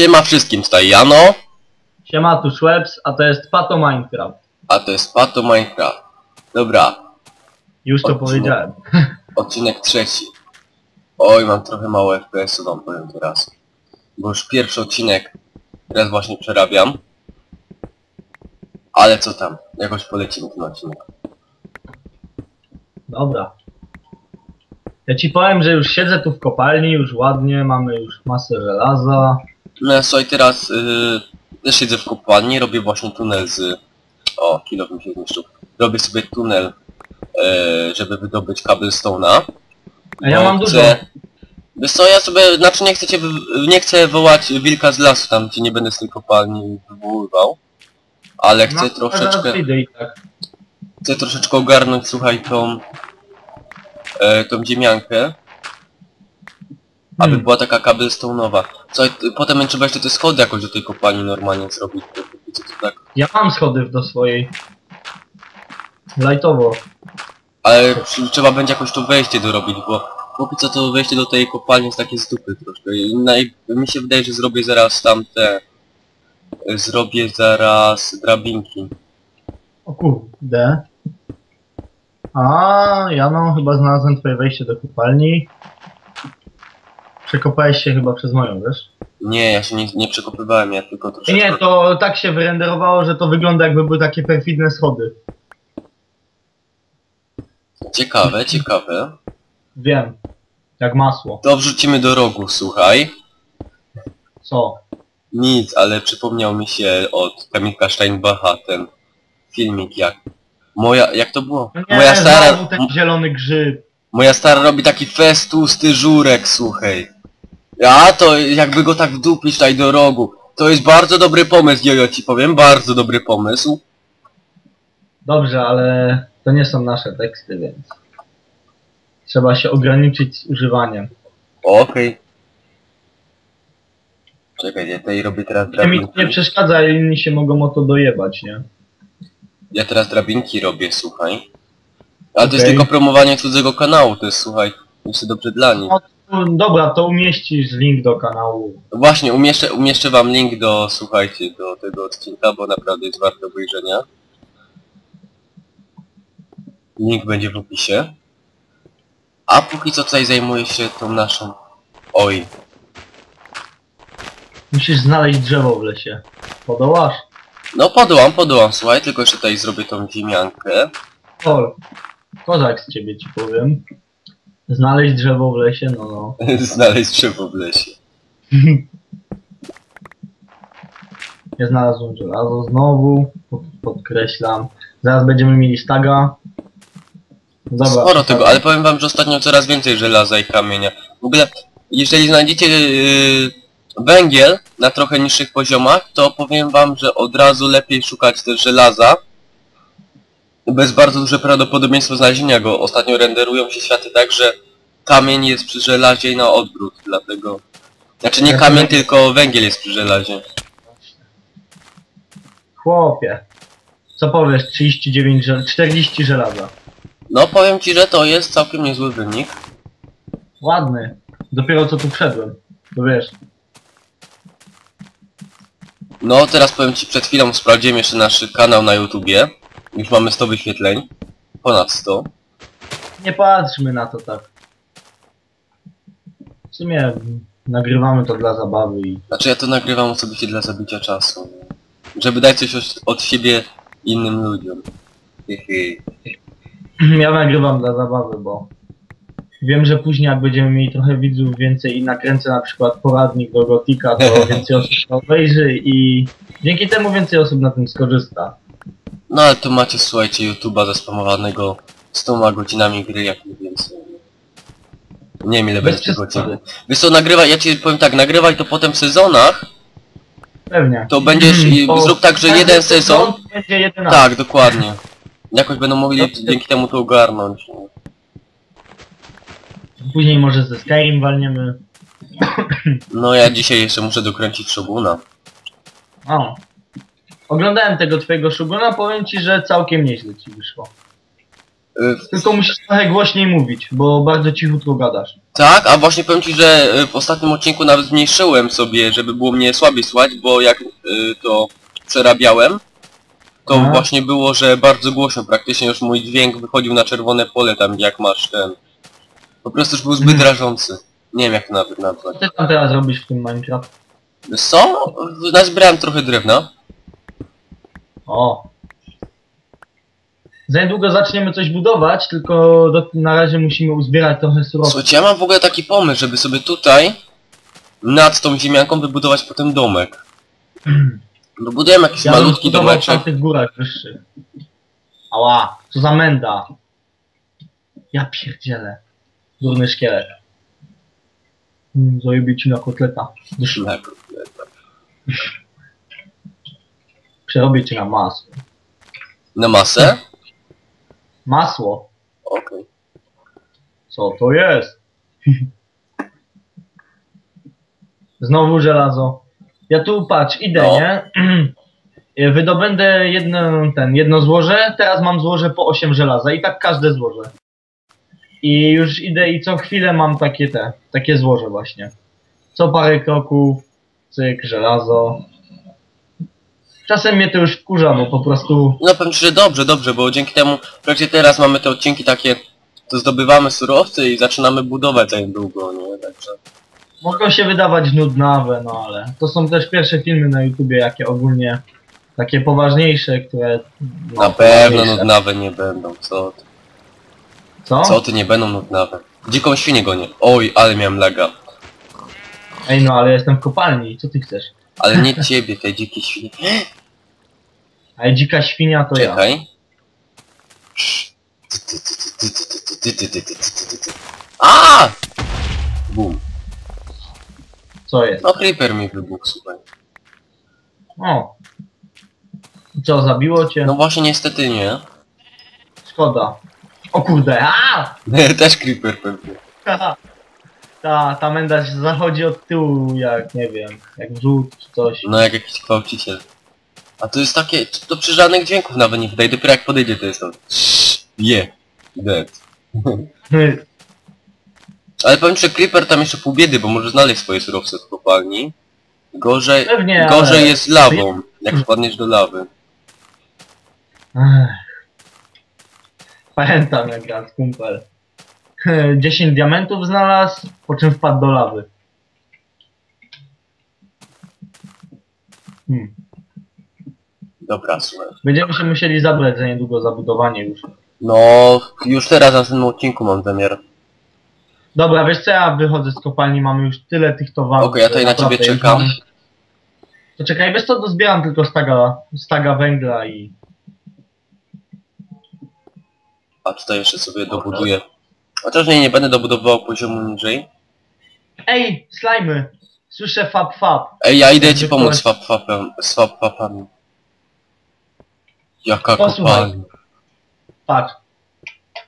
Siema wszystkim, tutaj Jano, Siema, tu Schweppes, a to jest Pato Minecraft. a to jest Pato Minecraft. Dobra, Już to Odcinek. powiedziałem. odcinek trzeci. Oj, mam trochę mało FPS-u, wam powiem teraz. Bo już pierwszy odcinek teraz właśnie przerabiam. Ale co tam, jakoś polecimy ten odcinek. Dobra. Ja ci powiem, że już siedzę tu w kopalni, już ładnie, mamy już masę żelaza. No ja słuchaj, teraz yy, też siedzę w kopalni, robię właśnie tunel z... O, kilo mi się zniszczył. Robię sobie tunel, yy, żeby wydobyć cobblestone'a. A ja mam dużo. chcę- Wiesz co, ja sobie, znaczy nie chcę cię, wy- nie chcę wołać wilka z lasu, tam cię nie będę z tej kopalni wywoływał. Ale chcę No, a troszeczkę, i tak. chcę troszeczkę ogarnąć, słuchaj, tą, e, tą ziemiankę, aby Hmm. była taka cobblestone'owa. Co, potem będzie trzeba jeszcze te schody jakoś do tej kopalni normalnie zrobić, póki co to tak. Ja mam schody do swojej. Lajtowo. Ale przy- trzeba będzie jakoś to wejście dorobić, bo póki co to wejście do tej kopalni jest takie z dupy troszkę. I naj- mi się wydaje, że zrobię zaraz tamte... Zrobię zaraz drabinki. O kurde. A, ja no chyba znalazłem twoje wejście do kopalni. Przekopałeś się chyba przez moją, wiesz? Nie, ja się nie, nie przekopywałem, ja tylko troszeczkę... Nie, to tak się wyrenderowało, że to wygląda jakby były takie perfidne schody. Ciekawe, ciekawe. Wiem. Jak masło. To wrzucimy do rogu, słuchaj. Co? Nic, ale przypomniał mi się od Kamilka Steinbacha ten filmik jak... Moja... jak to było? No nie, Moja stara... ten zielony grzyb. Moja stara robi taki fest tłusty żurek, słuchaj. A to jakby go tak wdupić tutaj do rogu. To jest bardzo dobry pomysł, jojo ci powiem, bardzo dobry pomysł. Dobrze, ale to nie są nasze teksty, więc... Trzeba się ograniczyć z używaniem. Okej. Czekaj, ja tutaj robię teraz Mi drabinki. to nie przeszkadza, inni się mogą o to dojebać, nie? Ja teraz drabinki robię, słuchaj. Ale to jest Okej. tylko promowanie cudzego kanału, to jest, słuchaj, jeszcze dobrze dla nich. No, dobra, to umieścisz link do kanału. Właśnie, umieszczę, umieszczę wam link do, słuchajcie, do tego odcinka, bo naprawdę jest warte obejrzenia. Link będzie w opisie. A póki co tutaj zajmuję się tą naszą... Oj, Musisz znaleźć drzewo w lesie. Podołasz? no podołam, podołam, słuchaj, tylko jeszcze tutaj zrobię tą ziemiankę. O, kozak z ciebie ci powiem. Znaleźć drzewo w lesie, no no. Znaleźć drzewo w lesie. Ja znalazłem żelazo znowu, pod, podkreślam. Zaraz będziemy mieli staga. Dobra. Sporo tego, ale powiem wam, że ostatnio coraz więcej żelaza i kamienia. W ogóle, jeżeli znajdziecie yy, węgiel na trochę niższych poziomach, to powiem wam, że od razu lepiej szukać też żelaza. Bez bardzo duże prawdopodobieństwo znalezienia go. Ostatnio renderują się światy tak, że kamień jest przy żelazie i na odwrót, dlatego... Znaczy nie kamień, tylko węgiel jest przy żelazie. Chłopie. Co powiesz? 39, żel- 40 żelaza. No powiem ci, że to jest całkiem niezły wynik. Ładny. Dopiero co tu wszedłem. To wiesz. No, teraz powiem ci, przed chwilą sprawdziłem jeszcze nasz kanał na YouTubie. Już mamy 100 wyświetleń. Ponad 100. Nie patrzmy na to tak. W sumie nagrywamy to dla zabawy i Znaczy ja to nagrywam osobiście dla zabicia czasu. Żeby dać coś od, od siebie innym ludziom. Hehe. Ja nagrywam dla zabawy, bo wiem, że później jak będziemy mieli trochę widzów więcej i nakręcę na przykład poradnik do Gotika, to więcej osób to obejrzy i dzięki temu więcej osób na tym skorzysta. No ale tu macie, słuchajcie, YouTube'a zaspamowanego 100 godzinami gry, jak nie więcej. Nie wiem ile Bez będzie godzin. przesady. Wiesz co, nagrywaj, ja ci powiem tak, nagrywaj to potem w sezonach, Pewnie. to będziesz, i Bo zrób tak, że każdy jeden sezon, będzie tak, dokładnie. Jakoś będą mogli Dobrze. dzięki temu to ogarnąć. Później może ze Skyrim walniemy. No ja dzisiaj jeszcze muszę dokręcić Shoguna. O. Oglądałem tego twojego Shuguna, powiem ci, że całkiem nieźle ci wyszło. Tylko musisz trochę głośniej mówić, bo bardzo cichutko gadasz. Tak, a właśnie powiem ci, że y, w ostatnim odcinku nawet zmniejszyłem sobie, żeby było mnie słabiej słychać, bo jak y, to przerabiałem, to Aha. właśnie było, że bardzo głośno, praktycznie już mój dźwięk wychodził na czerwone pole tam jak masz ten. Po prostu już był zbyt Mm. rażący. Nie wiem jak to nawet nazwać. Co ty tam teraz robisz w tym Minecraft? Co? Nazbierałem trochę drewna. O. Za niedługo zaczniemy coś budować, tylko do, na razie musimy uzbierać trochę surowców. Słuchajcie, ja mam w ogóle taki pomysł, żeby sobie tutaj nad tą ziemianką wybudować potem domek. Wybudujemy jakiś Ja malutki domeczek. tamtych górach wyższych. Ała, co za menda. Ja pierdzielę. Durny szkielet. Mm, Zajebie ci na kotleta. Tak. Przerobię cię na masło. Na masę? Masło? Okej. Co to jest? Znowu żelazo. Ja tu patrz, idę, No. nie? Wydobędę jedno, ten, jedno złoże, teraz mam złoże po 8 żelaza i tak każde złoże. I już idę i co chwilę mam takie te, takie złoże właśnie. Co parę kroków, cyk, żelazo. Czasem mnie to już wkurza, bo po prostu No powiem ci, że dobrze, dobrze, bo dzięki temu, wprawdzie teraz mamy te odcinki takie, to zdobywamy surowce i zaczynamy budować za niedługo, nie? Także... Mogą się wydawać nudnawe, no ale to są też pierwsze filmy na YouTubie, jakie ogólnie takie poważniejsze, które... No, Na pewno nudnawe nie będą, co ty? Co? Co ty, nie będą nudnawe. Dziką świnię gonię. Oj, ale miałem laga. Ej no, ale jestem w kopalni, co ty chcesz? Ale nie ciebie, tej dzikiej świnie. A dzika świnia to ja. Czekaj. A! Bum. Co jest? No creeper mi wybuchł, słuchaj. O. I Co, zabiło cię? No właśnie niestety nie. Szkoda. O kurde, a! Też creeper pewnie. Ta, ta menda się zachodzi od tyłu, jak nie wiem, jak wrzód czy coś. No jak jakiś gwałciciel. A to jest takie, to przy żadnych dźwięków nawet nie wydaje, dopiero jak podejdzie to jest to. Je. Dead. Ale powiem, że Creeper tam jeszcze pół biedy, bo może znaleźć swoje surowce w kopalni. Gorzej, Pewnie, gorzej ale- jest lawą, jak wpadniesz do lawy. Ech. Pamiętam jak raz kumpel. 10 diamentów znalazł, po czym wpadł do lawy. Hmm. Dobra, słuchaj. Będziemy się musieli zabrać za niedługo za budowanie już. No, już teraz na tym odcinku mam zamiar. Dobra, wiesz co, ja wychodzę z kopalni, mamy już tyle tych towarów. Okej, ja tutaj na ciebie naprawdę już czekam. mam- To czekaj, wiesz co, dozbieram tylko staga, staga węgla i... A tutaj jeszcze sobie dobuduję. Chociaż nie, nie będę dobudowywał poziomu niżej. Ej, slajmy! Słyszę fab fab. Ej, ja idę ci pomóc z fap fapem, z fap fapami. Jaka Posłuchaj. kopalnia. Patrz.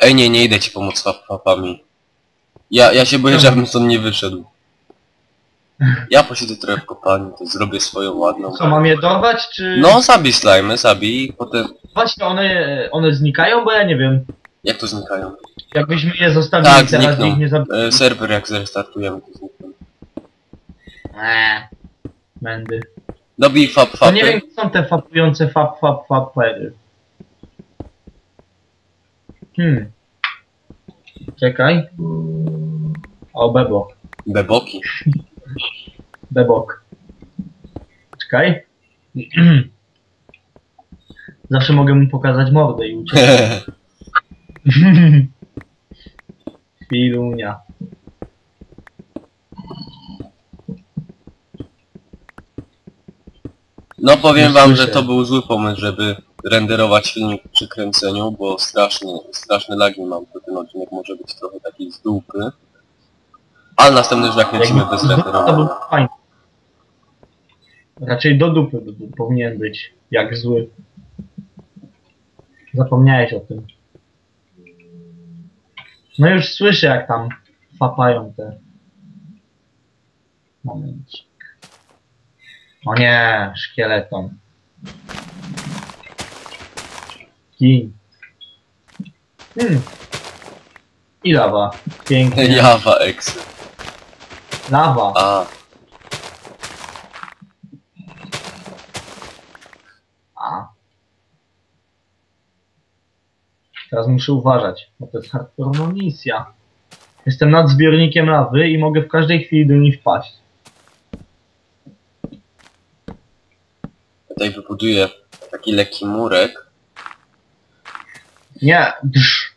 Ej, nie, nie idę ci pomóc fapami. Ja, ja się boję, Czemu? żebym stąd nie wyszedł. Ja posiedzę trochę w kopalni, to zrobię swoją ładną... Co, mam je dorwać, czy... No, zabij slimy, zabij i potem... Właśnie, one, one znikają, bo ja nie wiem. Jak to znikają? Jakbyśmy je zostawili Tak, teraz znikną. ich nie zabili. E, serwer jak zrestartujemy, to znikną. Eee, Mędy. Dobij To fapy. nie wiem, co są te fapujące fap, fap, fapery. Hmm. Czekaj. O, bebok. Beboki. Bebok. Czekaj. Zawsze mogę mu pokazać mordę i uciec. Chwilunia. No powiem wam, że to był zły pomysł, żeby renderować filmik przy kręceniu, bo strasznie, straszne lagi mam, to ten odcinek może być trochę taki z dupy. Ale następny już jak kręcimy Jakby- bez To był renderowania. fajny. Raczej do dupy by- by powinien być, jak zły. Zapomniałeś o tym. No już słyszę jak tam fapają te... Momencik. O nie, szkieleton. Gin. Hmm. I lawa. Pięknie. Lawa. A, A. Teraz muszę uważać, bo to jest hardcore misja. Jestem nad zbiornikiem lawy i mogę w każdej chwili do niej wpaść. Tutaj wybuduję taki lekki murek. Nie, drz.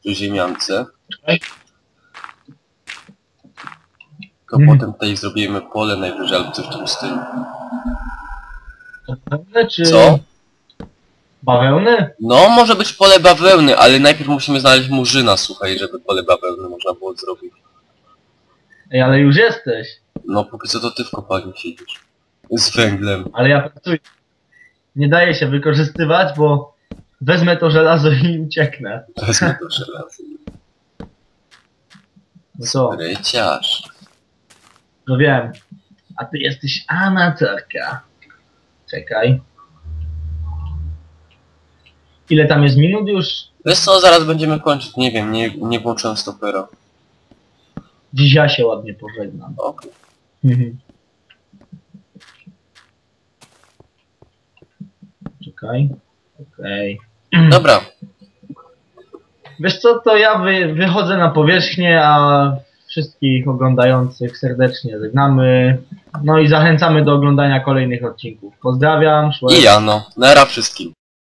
przy ziemiance. Tylko Mhm. potem tutaj zrobimy pole najwyżej albo coś w tym stylu. Bawełny czy... Co? Bawełny? No, może być pole bawełny, ale najpierw musimy znaleźć murzyna, słuchaj, żeby pole bawełny można było zrobić. Ej, ale już jesteś. No, póki co to ty w kopalni siedzisz. Z węglem. Ale ja pracuję. Nie daje się wykorzystywać, bo wezmę to żelazo i ucieknę. Wezmę to żelazo. Co? Ryciarz. No wiem. A ty jesteś amatorka. Czekaj. Ile tam jest minut już? Wiesz co, zaraz będziemy kończyć, nie wiem, nie, nie włączyłem stopera. Dziś ja się ładnie pożegnam. Okej. Czekaj. Okej. Dobra, Wiesz co, to ja wy, wychodzę na powierzchnię, a wszystkich oglądających serdecznie żegnamy. No i zachęcamy do oglądania kolejnych odcinków. Pozdrawiam, Szłek. i ja no. Nara wszystkim.